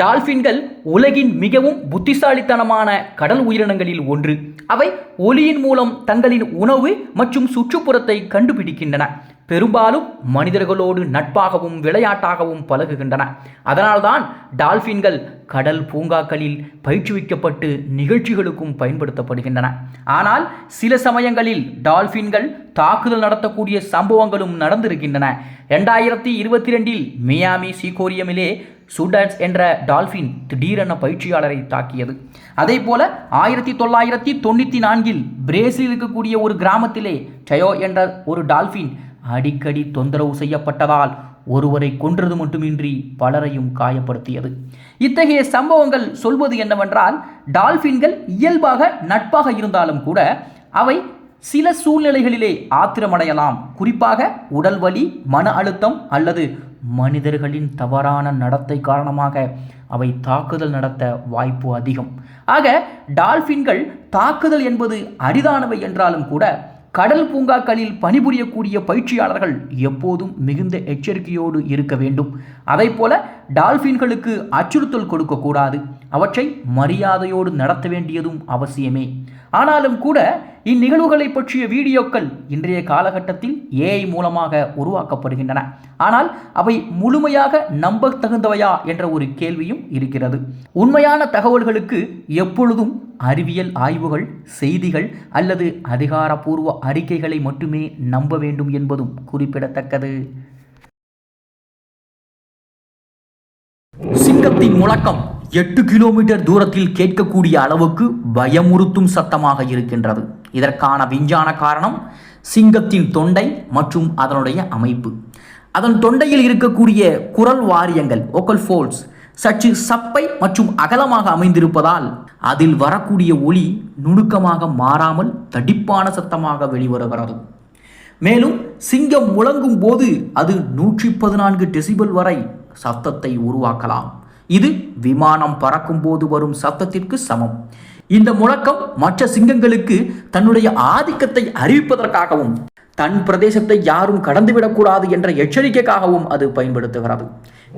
டால்ஃபின்கள் உலகின் மிகவும் புத்திசாலித்தனமான கடல் உயிரினங்களில் ஒன்று. அவை ஒலியின் மூலம் தங்களின் உணவு மற்றும் சுற்றுப்புறத்தை கண்டுபிடிக்கின்றன. பெரும்பாலும் மனிதர்களோடு நட்பாகவும் விளையாட்டாகவும் பழகுகின்றன. அதனால்தான் டால்ஃபின்கள் கடல் பூங்காக்களில் பயிற்றுவிக்கப்பட்டு நிகழ்ச்சிகளுக்கும் பயன்படுத்தப்படுகின்றன. ஆனால் சில சமயங்களில் டால்ஃபின்கள் தாக்குதல் நடத்தக்கூடிய சம்பவங்களும் நடந்திருக்கின்றன. ரெண்டாயிரத்தி இருபத்தி ரெண்டில் மியாமி சீகோரியமிலே சூடான்ஸ் என்ற டால்ஃபின் திடீரென பயிற்சியாளரை தாக்கியது. அதே போல ஆயிரத்தி தொள்ளாயிரத்தி தொண்ணூற்றி நான்கில் பிரேசில் இருக்கக்கூடிய ஒரு கிராமத்திலே டயோ என்ற ஒரு டால்ஃபின் அடிக்கடி தொந்தரவு செய்யப்பட்டதால் ஒருவரை கொன்றது மட்டுமின்றி பலரையும் காயப்படுத்தியது. இத்தகைய சம்பவங்கள் சொல்வது என்னவென்றால் டால்ஃபின்கள் இயல்பாக நட்பாக இருந்தாலும் கூட அவை சில சூழ்நிலைகளிலே ஆத்திரமடையலாம். குறிப்பாக உடல் வலி மன அழுத்தம் அல்லது மனிதர்களின் தவறான நடத்தை காரணமாக அவை தாக்குதல் நடத்த வாய்ப்பு அதிகம். ஆக டால்ஃபின்கள் தாக்குதல் என்பது அரிதானவை என்றாலும் கூட கடல் பூங்காக்களில் பணிபுரியக்கூடிய பயிற்சியாளர்கள் எப்போதும் மிகுந்த எச்சரிக்கையோடு இருக்க வேண்டும். அதைப்போல போல அச்சுறுத்தல் கொடுக்கக்கூடாது அவற்றை மரியாதையோடு நடத்த வேண்டியதும் அவசியமே. ஆனாலும் கூட இந்நிகழ்வுகளை பற்றிய வீடியோக்கள் இன்றைய காலகட்டத்தில் ஏஐ மூலமாக உருவாக்கப்படுகின்றன. ஆனால் அவை முழுமையாக நம்ப தகுந்தவையா என்ற ஒரு கேள்வியும் இருக்கிறது. உண்மையான தகவல்களுக்கு எப்பொழுதும் அறிவியல் ஆய்வுகள் செய்திகள் அல்லது அதிகாரப்பூர்வ அறிக்கைகளை மட்டுமே நம்ப வேண்டும் என்பதும் குறிப்பிடத்தக்கது. சிங்கத்தின் முழக்கம் எட்டு கிலோமீட்டர் தூரத்தில் கேட்கக்கூடிய அளவுக்கு பயமுறுத்தும் சத்தமாக இருக்கின்றது. இதற்கான விஞ்ஞான காரணம் சிங்கத்தின் தொண்டை மற்றும் அதனுடைய அமைப்பு. அதன் தொண்டையில் இருக்கக்கூடிய குரல் வாரியங்கள் ஓக்கல் ஃபோல்ஸ் சற்று சப்பை மற்றும் அகலமாக அமைந்திருப்பதால் அதில் வரக்கூடிய ஒளி நுணுக்கமாக மாறாமல் தடிப்பான சத்தமாக வெளிவருகிறது. மேலும் சிங்கம் முழங்கும் போது அது நூற்றி பதினான்கு டெசிபல் வரை சத்தத்தை உருவாக்கலாம். இது விமானம் பறக்கும் போது வரும் சத்தத்திற்கு சமம். இந்த முழக்கம் மற்ற சிங்கங்களுக்கு தன்னுடைய ஆதிக்கத்தை அறிவிப்பதற்காகவும் தன் பிரதேசத்தை யாரும் கடந்துவிடக்கூடாது என்ற எச்சரிக்கைக்காகவும் அது பயன்படுத்துகிறது.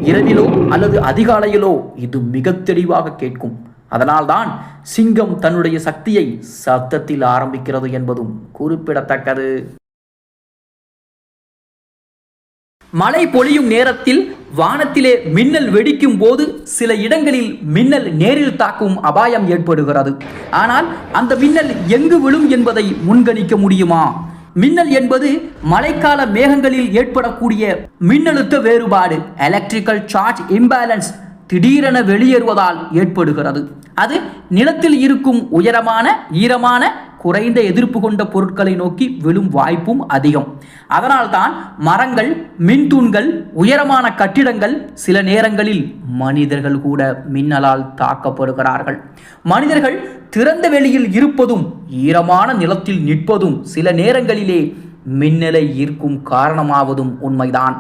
இரவிலோ அல்லது அதிகாலையிலோ இது மிக தெளிவாக கேட்கும். அதனால்தான் சிங்கம் தன்னுடைய சக்தியை சத்தத்தில் ஆரம்பிக்கிறது என்பதும் குறிப்பிடத்தக்கது. மழை பொழியும் நேரத்தில் வானத்திலே மின்னல் வெடிக்கும் போது சில இடங்களில் மின்னல் நேரில் தாக்கும் அபாயம் ஏற்படுகிறது. ஆனால் அந்த மின்னல் எங்கு விழும் என்பதை முன்கணிக்க முடியுமா? மின்னல் என்பது மழைக்கால மேகங்களில் ஏற்படக்கூடிய மின்னழுத்த வேறுபாடு எலக்ட்ரிக்கல் சார்ஜ் இம்பேலன்ஸ் திடீரென வெளியேறுவதால் ஏற்படுகிறது. அது நிலத்தில் இருக்கும் உயரமான ஈரமான குறைந்த எதிர்ப்பு கொண்ட பொருட்களை நோக்கி விழும் வாய்ப்பும் அதிகம். அதனால்தான் மரங்கள் மின்தூண்கள் உயரமான கட்டிடங்கள் சில நேரங்களில் மனிதர்கள் கூட மின்னலால் தாக்கப்படுகிறார்கள். மனிதர்கள் திறந்த வெளியில் இருப்பதும் ஈரமான நிலத்தில் நிற்பதும் சில நேரங்களிலே மின்னலை ஈர்க்கும் காரணமாவதும் உண்மைதான்.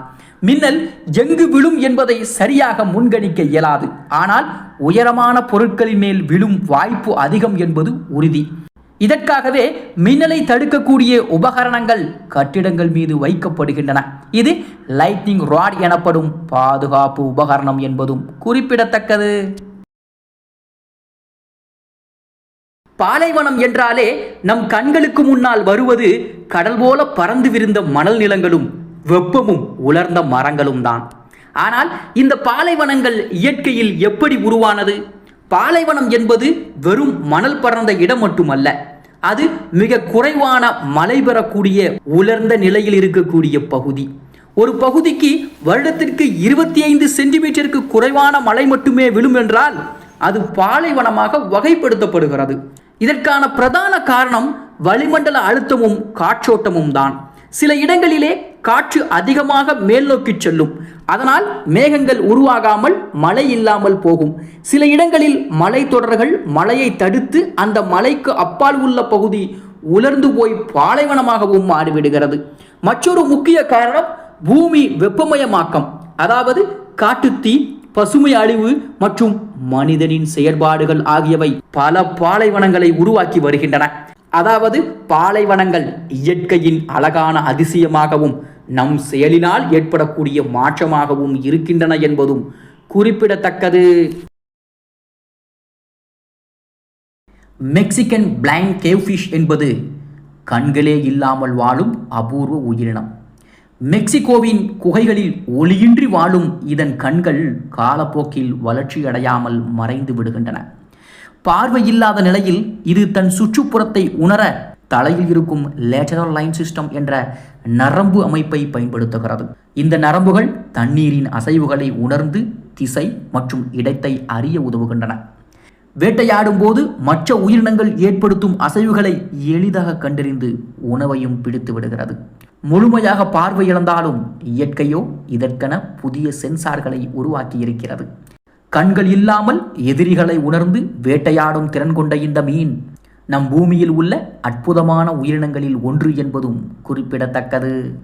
மின்னல் எங்கு விழும் என்பதை சரியாக முன்கணிக்க இயலாது. ஆனால் உயரமான பொருட்களின் மேல் விழும் வாய்ப்பு அதிகம் என்பது உறுதி. இதற்காகவே மின்னலை தடுக்கக்கூடிய உபகரணங்கள் கட்டிடங்கள் மீது வைக்கப்படுகின்றன. இது லைட்னிங் ராட் எனப்படும் பாதுகாப்பு உபகரணம் என்பதும் குறிப்பிடத்தக்கது. பாலைவனம் என்றாலே நம் கண்களுக்கு முன்னால் வருவது கடல் போல பறந்து விரிந்த மணல் நிலங்களும் வெப்பமும் உலர்ந்த மரங்களும் தான். ஆனால் இந்த பாலைவனங்கள் இயற்கையில் எப்படி உருவானது? பாலைவனம் என்பது வெறும் மணல் பறந்த இடம் மட்டுமல்ல அது மிக குறைவான மழை பெறக்கூடிய உலர்ந்த நிலையில் இருக்கக்கூடிய பகுதி. ஒரு பகுதிக்கு வருடத்திற்கு இருபத்தி ஐந்து சென்டிமீட்டருக்கு குறைவான மழை மட்டுமே விழும் என்றால் அது பாலைவனமாக வகைப்படுத்தப்படுகிறது. இதற்கான பிரதான காரணம் வளிமண்டல அழுத்தமும் காற்றோட்டமும் தான். சில இடங்களிலே காற்று அதிகமாக மேல் நோக்கி செல்லும். அதனால் மேகங்கள் உருவாகாமல் மழை இல்லாமல் போகும். சில இடங்களில் மலை தொடர்கள் மழையை தடுத்து அந்த மலைக்கு அப்பால் உள்ள பகுதி உலர்ந்து போய் பாலைவனமாகவும் மாறிவிடுகிறது. மற்றொரு முக்கிய காரணம் பூமி வெப்பமயமாக்கம். அதாவது காட்டுத்தீ பசுமை அழிவு மற்றும் மனிதனின் செயல்பாடுகள் ஆகியவை பல பாலைவனங்களை உருவாக்கி வருகின்றன. அதாவது பாலைவனங்கள் இயற்கையின் அழகான அதிசயமாகவும் நம் செயலினால் ஏற்படக்கூடிய மாற்றமாகவும் இருக்கின்றன என்பதும் குறிப்பிடத்தக்கது. மெக்சிகன் பிளைண்ட் கேவ்ஃபிஷ் என்பது கண்களே இல்லாமல் வாழும் அபூர்வ உயிரினம். மெக்சிகோவின் குகைகளில் ஒளியின்றி வாழும் இதன் கண்கள் காலப்போக்கில் வளர்ச்சியடையாமல் மறைந்து விடுகின்றன. பார்வையில்லாத நிலையில் இது தன் சுற்றுப்புறத்தை உணர தலையில் இருக்கும் லேட்டரல் லைன் சிஸ்டம் என்ற நரம்பு அமைப்பை பயன்படுத்துகிறது. இந்த நரம்புகள் தண்ணீரின் அசைவுகளை உணர்ந்து திசை மற்றும் இடத்தை அறிய உதவுகின்றன. வேட்டையாடும் போது மற்ற உயிரினங்கள் ஏற்படுத்தும் அசைவுகளை எளிதாக கண்டறிந்து உணவையும் பிடித்து விடுகிறது. முழுமையாக பார்வை இழந்தாலும் இயற்கையோ இதற்கென புதிய சென்சார்களை உருவாக்கி இருக்கிறது கண்கள் இல்லாமல் எதிரிகளை உணர்ந்து வேட்டையாடும் திறன் கொண்ட இந்த மீன் நம் பூமியில் உள்ள அற்புதமான உயிரினங்களில் ஒன்று என்பதும் குறிப்பிடத்தக்கது.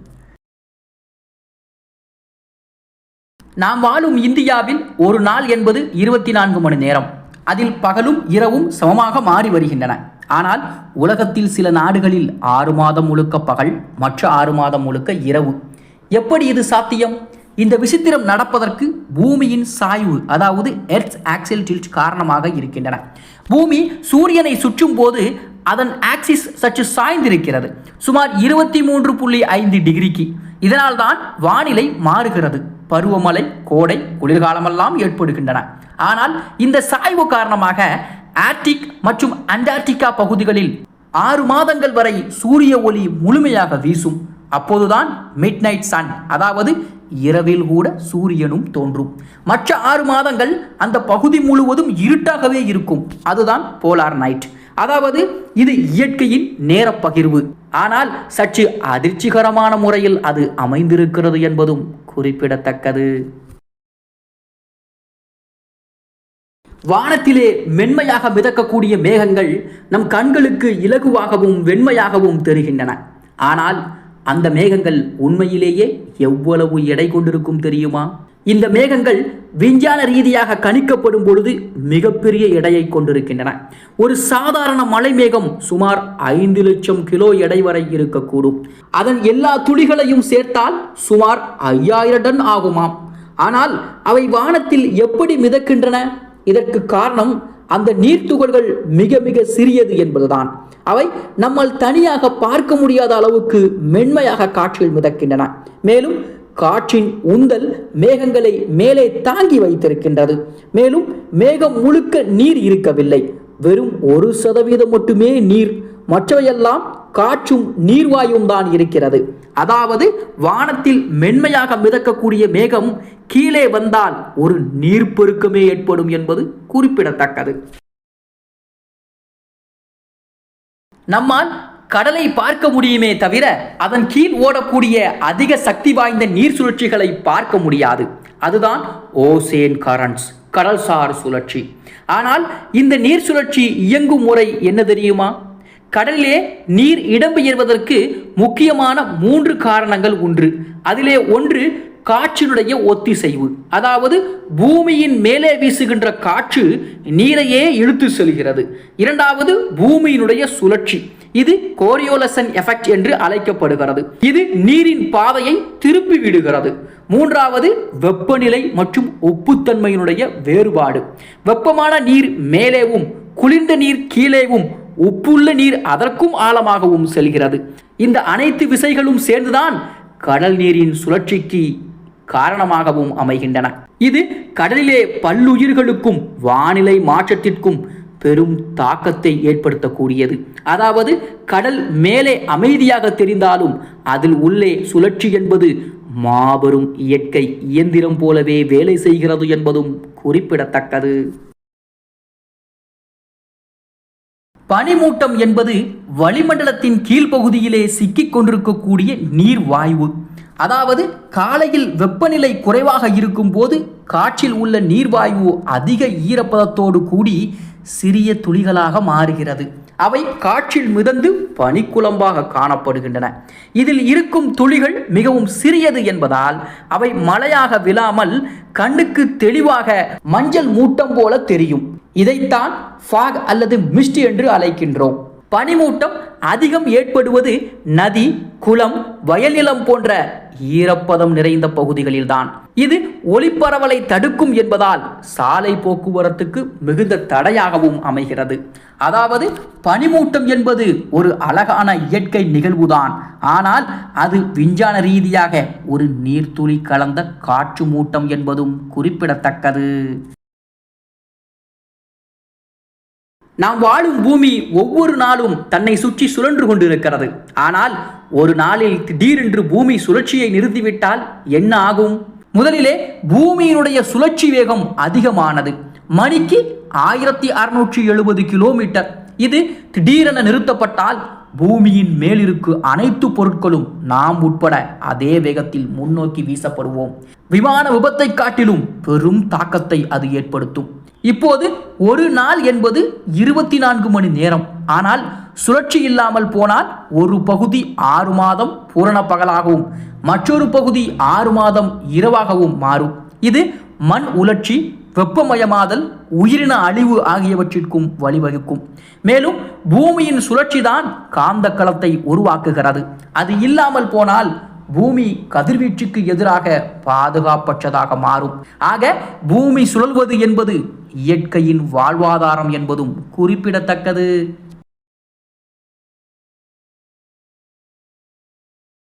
நாம் வாழும் இந்தியாவில் ஒரு நாள் என்பது இருபத்தி நான்கு மணி நேரம். அதில் பகலும் இரவும் சமமாக மாறி வருகின்றன. ஆனால் உலகத்தில் சில நாடுகளில் ஆறு மாதம் முழுக்க பகல் மற்ற ஆறு மாதம் முழுக்க இரவு. எப்படி இது சாத்தியம்? இந்த விசித்திரம் நடப்பதற்கு பூமியின் சாய்வு அதாவது எர்த் ஆக்சில் டில்ட் காரணமாக இருக்கின்றன. பூமி சூரியனை சுற்றும் போது அதன் ஆக்சிஸ் சற்று சாய்ந்திருக்கிறது. சுமார் இருபத்தி மூன்று புள்ளி ஐந்து டிகிரிக்கு. இதனால்தான் வானிலை மாறுகிறது. பருவமழை கோடை குளிர்காலமெல்லாம் ஏற்படுகின்றன. ஆனால் இந்த சாய்வு காரணமாக ஆர்டிக் மற்றும் அண்டார்டிகா பகுதிகளில் ஆறு மாதங்கள் வரை சூரிய ஒளி முழுமையாக வீசும். அப்போதுதான் மிட் நைட் சன் அதாவது இரவில் கூட சூரியனும் தோன்றும். மற்ற ஆறு மாதங்கள் அந்த பகுதி முழுவதும் இருட்டாகவே இருக்கும். அதுதான் போலார் நைட். அதாவது இது இயற்கையின் நேர பகிர்வு ஆனால் சற்று அதிர்ச்சிகரமான முறையில் அது அமைந்திருக்கிறது என்பதும் குறிப்பிடத்தக்கது. வானத்திலே மென்மையாக மிதக்கக்கூடிய மேகங்கள் நம் கண்களுக்கு இலகுவாகவும் வெண்மையாகவும் தெரிகின்றன. ஆனால் அந்த மேகங்கள் உண்மையிலேயே எவ்வளவு எடை கொண்டிருக்கும் தெரியுமா? இந்த மேகங்கள் விஞ்ஞான ரீதியாக கணிக்கப்படும் பொழுது மிகப்பெரிய எடையை கொண்டிருக்கின்றன. ஒரு சாதாரண மலை மேகம் சுமார் ஐந்து லட்சம் கிலோ எடை வரை இருக்கக்கூடும். அதன் எல்லா துளிகளையும் சேர்த்தால் சுமார் ஐயாயிரம் டன் ஆகுமாம். ஆனால் அவை வானத்தில் எப்படி மிதக்கின்றன? இதற்கு காரணம் அந்த நீர்த்துகள்கள் மிக மிக சிறியது என்பதுதான். அவை நம்மால் தனியாக பார்க்க முடியாத அளவுக்கு மென்மையாக காற்றில் மிதக்கின்றன. மேலும் காற்றின் உந்தல் மேகங்களை மேலே தாங்கி வைத்திருக்கின்றது. மேலும் மேகம் முழுக்க நீர் இருக்கவில்லை. வெறும் ஒரு சதவீதம் மட்டுமே நீர் மற்றவையெல்லாம் காற்றும் நீர்வாயும் தான் இருக்கிறது. அதாவது வானத்தில் மென்மையாக மிதக்கக்கூடிய மேகம் கீழே வந்தால் ஒரு நீர்ப்பெருக்கமே ஏற்படும் என்பது குறிப்பிடத்தக்கது. நம்மால் கடலை பார்க்க முடியுமே தவிர அதன் கீழ் ஓடக்கூடிய அதிக சக்தி வாய்ந்த நீர் சுழற்சிகளை பார்க்க முடியாது. அதுதான் ஓசேன் கரண்ட்ஸ் கடல்சார் சுழற்சி. ஆனால் இந்த நீர் சுழற்சி இயங்கும் முறை என்ன தெரியுமா? கடலிலே நீர் இடம்பெயர்வதற்கு முக்கியமான மூன்று காரணங்கள் உண்டு அதிலே ஒன்று காற்றினுடைய ஒத்திசைவு. அதாவது பூமியின் மேலே வீசுகின்ற காற்று நீரையே இழுத்து செல்கிறது. இரண்டாவது பூமியினுடைய சுழற்சி. இது கோரியோலசன் எஃபெக்ட் என்று அழைக்கப்படுகிறது. இது நீரின் பாதையை திருப்பி விடுகிறது. மூன்றாவது வெப்பநிலை மற்றும் உப்புத்தன்மையினுடைய வேறுபாடு. வெப்பமான நீர் மேலேவும் குளிர்ந்த நீர் கீழேவும் உப்புள்ள நீர் அதற்கும் ஆழமாகவும் செல்கிறது. இந்த அனைத்து விசைகளும் சேர்ந்துதான் கடல் நீரின் சுழற்சிக்கு காரணமாகவும் அமைகின்றன. இது கடலிலே பல்லுயிர்களுக்கும் வானிலை மாற்றத்திற்கும் பெரும் தாக்கத்தை ஏற்படுத்தக்கூடியது. அதாவது கடல் மேலே அமைதியாக தெரிந்தாலும் அதில் உள்ளே சுழற்சி என்பது மாபெரும் இயற்கை இயந்திரம் போலவே வேலை செய்கிறது என்பதும் குறிப்பிடத்தக்கது. பனிமூட்டம் என்பது வளிமண்டலத்தின் கீழ்ப்பகுதியிலே சிக்கிக் கொண்டிருக்கக்கூடிய நீர் வாயு அதாவது காலையில் வெப்பநிலை குறைவாக இருக்கும்போது காற்றில் உள்ள நீர்வாயு அதிக ஈரப்பதத்தோடு கூடி சிறிய துளிகளாக மாறுகிறது. அவை காற்றில் மிதந்து பனிக்குழம்பாக காணப்படுகின்றன. இதில் இருக்கும் துளிகள் மிகவும் சிறியது என்பதால் அவை மழையாக விழாமல் கண்ணுக்கு தெளிவாக மஞ்சள் மூட்டம் போல தெரியும். இதைத்தான் ஃபாக் அல்லது மிஸ்ட் என்று அழைக்கின்றோம். பனிமூட்டம் அதிகம் ஏற்படுவது நதி குளம் வயல் நிலம் போன்ற ஈரப்பதம் நிறைந்த பகுதிகளில்தான். இது ஒளிப்பரவலை தடுக்கும் என்பதால் சாலை போக்குவரத்துக்கு மிகுந்த தடையாகவும் அமைகிறது. அதாவது பனிமூட்டம் என்பது ஒரு அழகான இயற்கை நிகழ்வுதான். ஆனால் அது விஞ்ஞான ரீதியாக ஒரு நீர்த்துளி கலந்த காற்று மூட்டம் என்பதும் குறிப்பிடத்தக்கது. நாம் வாழும் பூமி ஒவ்வொரு நாளும் தன்னை சுற்றி சுழன்று கொண்டிருக்கிறது. ஆனால் ஒரு நாளில் திடீரென்று பூமி சுழற்சியை நிறுத்திவிட்டால் என்ன ஆகும்? முதலிலே பூமியினுடைய சுழற்சி வேகம் அதிகமானது. மணிக்கு ஆயிரத்தி அறுநூற்றி எழுபது கிலோமீட்டர். இது திடீரென நிறுத்தப்பட்டால் பூமியின் மேலிருக்கு அனைத்து பொருட்களும் நாம் உட்பட அதே வேகத்தில் முன்னோக்கி வீசப்படுவோம். விமான விபத்தை காட்டிலும் பெரும் தாக்கத்தை அது ஏற்படுத்தும். இப்போது ஒரு நாள் என்பது இருபத்தி நான்கு மணி நேரம். ஆனால் சுழற்சி இல்லாமல் போனால் ஒரு பகுதி ஆறு மாதம் பூரண பகலாகவும் மற்றொரு பகுதி ஆறு மாதம் இரவாகவும் மாறும். இது மண் உலர்ச்சி வெப்பமயமாதல் உயிரின அழிவு ஆகியவற்றிற்கும் வழிவகுக்கும். மேலும் பூமியின் சுழற்சிதான் காந்த களத்தை உருவாக்குகிறது. அது இல்லாமல் போனால் பூமி கதிர்வீச்சுக்கு எதிராக பாதுகாப்பற்றதாக மாறும். ஆக பூமி சுழல்வது என்பது இயற்கையின் வாழ்வாதாரம் என்பதும் குறிப்பிடத்தக்கது.